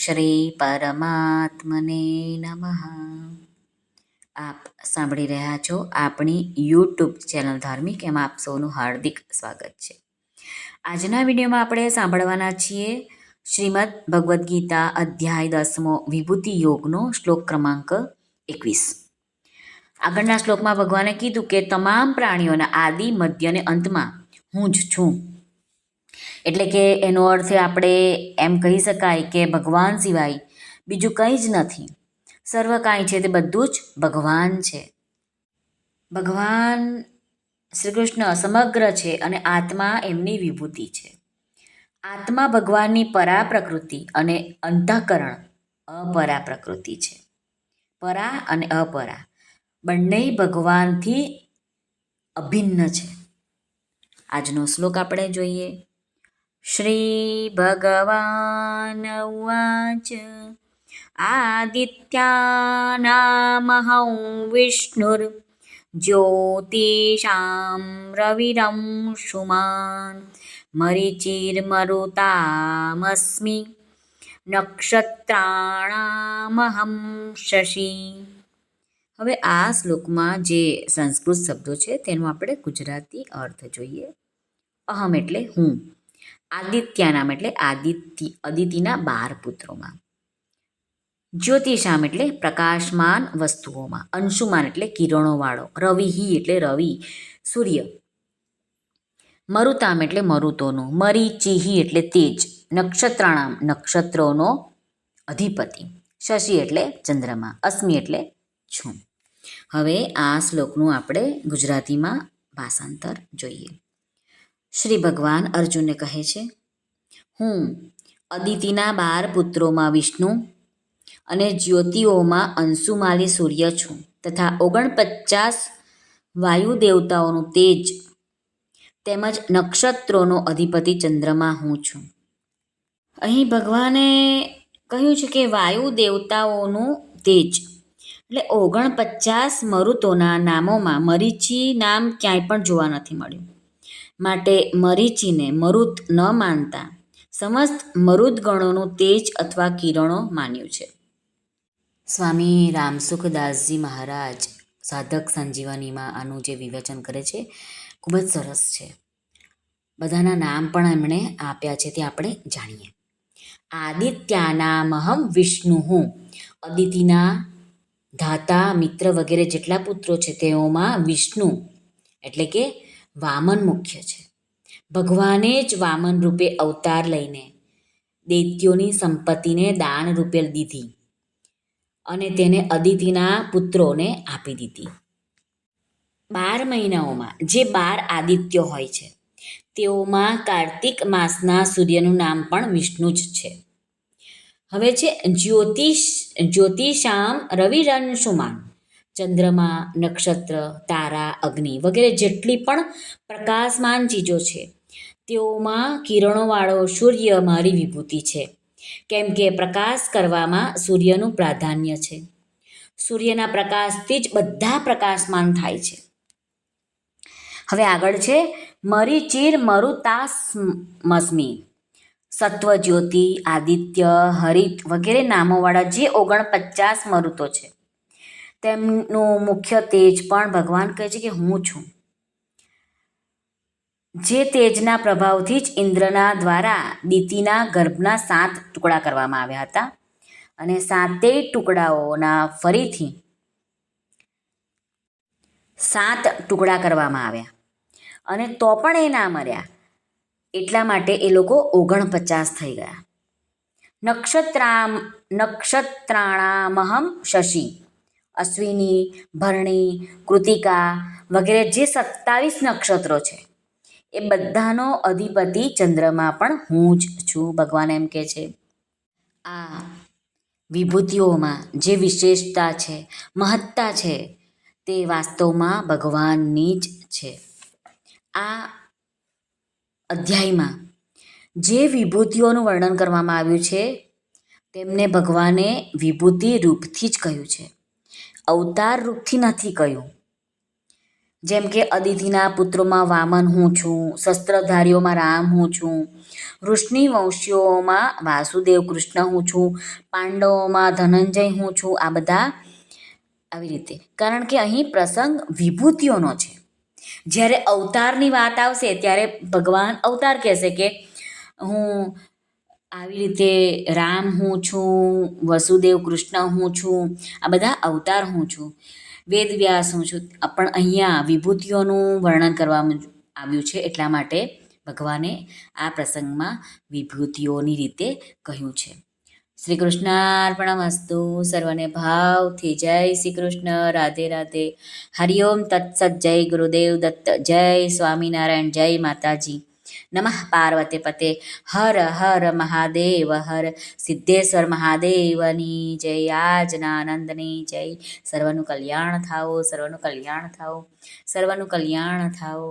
શ્રી પરમાત્મને નમઃ આપ સાંભળી રહ્યા છો આપણી યુટ્યુબ ચેનલ ધાર્મિક, એમાં આપ સૌનું હાર્દિક સ્વાગત છે. આજના વિડીયોમાં આપણે સાંભળવાના છીએ શ્રીમદ ભગવદ્ ગીતા અધ્યાય દસમો વિભૂતિ યોગનો શ્લોક ક્રમાંક એકવીસ. આગળના શ્લોકમાં ભગવાને કીધું કે તમામ પ્રાણીઓના આદિ, મધ્ય અને અંતમાં હું જ છું. એટલે કે એનો અર્થ આપણે એમ કહી શકાય કે ભગવાન સિવાય બીજું કંઈ જ નથી. સર્વ કાંઈ છે તે બધું જ ભગવાન છે. ભગવાન શ્રી કૃષ્ણ સમગ્ર છે અને આત્મા એમની વિભૂતિ છે. આત્મા ભગવાનની પરા પ્રકૃતિ અને અંતઃકરણ અપરા પ્રકૃતિ છે. પરા અને અપરા. બંને ભગવાનથી અભિન્ન છે. આજનો શ્લોક આપણે જોઈએ. શ્રી ભગવાન ઉવાચ આદિત્યાનામહં વિષ્ણુર્ જ્યોતિષાં રવિરં સુમાન મરીચિર્મરુતામસ્મિ નક્ષત્રાણામહં શશી હવે આ શ્લોકમાં જે સંસ્કૃત શબ્દો છે તેનો આપણે ગુજરાતી અર્થ જોઈએ. અહમ એટલે હું. આદિત્યા નામ એટલે આદિત્ય, અદિતિના બાર પુત્રોમાં. જ્યોતિષામ એટલે પ્રકાશમાન વસ્તુઓમાં. અંશુમાન એટલે કિરણોવાળો. રવિહી એટલે રવિ સૂર્ય. મરુતામ એટલે મરુતોનો. મરીચિહી એટલે તેજ. નક્ષત્રાણામ નક્ષત્રોનો અધિપતિ. શશી એટલે ચંદ્રમા. અસ્મિ એટલે છું. હવે આ શ્લોકનું આપણે ગુજરાતીમાં ભાષાંતર જોઈએ. શ્રી ભગવાન અર્જુનને કહે છે, હું અદિતિના બાર પુત્રોમાં વિષ્ણુ અને જ્યોતિઓમાં અંશુમાલી સૂર્ય છું તથા ઓગણપચાસ વાયુ દેવતાઓનું તેજ તેમજ નક્ષત્રોનો અધિપતિ ચંદ્રમાં હું છું. અહીં ભગવાને કહ્યું છે કે વાયુ દેવતાઓનું તેજ એટલે ઓગણપચાસ મરુતોના નામોમાં મરીચી નામ ક્યાંય પણ જોવા નથી મળ્યું. માટે મરીચીને મરુત ન માનતા. સમસ્ત મરુદગણોનું તેજ અથવા કિરણો માન્યું છે. સ્વામી રામસુખદાસજી મહારાજ સાધક સંજીવનીમાં આનું જે વિવેચન કરે છે, ખૂબ જ સરસ છે. બધાના નામ પણ એમણે આપ્યા છે તે આપણે જાણીએ. આદિત્યાનામહમ વિષ્ણુ હું અદિતિના ધાતા મિત્ર વગેરે જેટલા પુત્રો છે તેઓમાં વિષ્ણુ એટલે કે વામન મુખ્ય છે. ભગવાને જ વામન રૂપે અવતાર લઈને દૈત્યોની સંપત્તિને દાન રૂપે દીધી અને તેને અદિતિના પુત્રોને આપી દીધી. બાર મહિનાઓમાં જે બાર આદિત્યો હોય છે, તેઓમાં કાર્તિક માસના સૂર્યનું નામ પણ વિષ્ણુ જ છે. હવે છે જ્યોતિષ, જ્યોતિષામ રવિરંશુમાન ચંદ્રમા, નક્ષત્ર, તારા, અગ્નિ વગેરે જેટલી પણ પ્રકાશમાન ચીજો છે. તેઓમાં કિરણોવાળો સૂર્ય મારી વિભૂતિ છે. કેમ કે પ્રકાશ કરવામાં સૂર્યનું પ્રાધાન્ય છે. સૂર્યના પ્રકાશથી જ બધા પ્રકાશમાન થાય છે. હવે આગળ છે, મરી ચીર મરુતાસ મસ્મી સત્વ જ્યોતિ આદિત્ય, હરિત વગેરે નામોવાળા જે ઓગણપચાસ મરુતો છે. તેમનું મુખ્ય તેજ પણ ભગવાન કહે છે કે હું છું. જે તેજના પ્રભાવથી જ ઇન્દ્રના દ્વારા દીતિના ગર્ભના સાત ટુકડા કરવામાં આવ્યા હતા અને સાતેય ટુકડાઓના ફરીથી સાત ટુકડા કરવામાં આવ્યા. અને તો પણ એ ના મર્યા. એટલા માટે એ લોકો ઓગણપચાસ થઈ ગયા. નક્ષત્રામ, નક્ષત્રાણામહમ શશી. અશ્વિની, ભરણી, કૃતિકા વગેરે જે સત્તાવીસ નક્ષત્રો છે, એ બધાનો અધિપતિ ચંદ્રમાં પણ હું જ છું, ભગવાન એમ કે છે. આ વિભૂતિઓમાં જે વિશેષતા છે, મહત્તા છે, તે વાસ્તવમાં ભગવાનની જ છે. આ અધ્યાયમાં જે વિભૂતિઓનું વર્ણન કરવામાં આવ્યું છે, તેમને ભગવાને વિભૂતિ રૂપથી જ કહ્યું છે. અવતાર રૂપથી નથી કહ્યું જેમ કે અદિતિના પુત્રોમાં વામન હું છું, શસ્ત્રધારીઓમાં રામ હું છું વૃષ્ણિ વંશીઓમાં વાસુદેવ કૃષ્ણ હું છું, પાંડવોમાં ધનંજય હું છું, આ બધા આવી રીતે. કારણ કે અહીં પ્રસંગ વિભૂતિઓનો છે. જ્યારે અવતારની વાત આવશે ત્યારે ભગવાન અવતાર કહેશે કે હું આવી રીતે રામ હું છું, વસુદેવ કૃષ્ણ હું છું, આ બધા અવતાર હું છું. વેદવ્યાસ હું છું. પણ અહીંયા વિભૂતિઓનું વર્ણન કરવામાં આવ્યું છે એટલા માટે ભગવાને આ પ્રસંગમાં વિભૂતિઓની રીતે કહ્યું છે. શ્રી કૃષ્ણાર્પણમસ્તુ સર્વને ભાવથી જય શ્રી કૃષ્ણ રાધે. રાધે હરિઓમ તત્સત જય ગુરુદેવ દત્ત, જય સ્વામિનારાયણ, જય માતાજી. નમઃ પાર્વતે પતે હર હર મહાદેવ હર સિદ્ધેશ્વર મહાદેવની જય આજનાનંદની જય સર્વનું કલ્યાણ થાઓ સર્વનું કલ્યાણ થાઓ સર્વનું કલ્યાણ થાઓ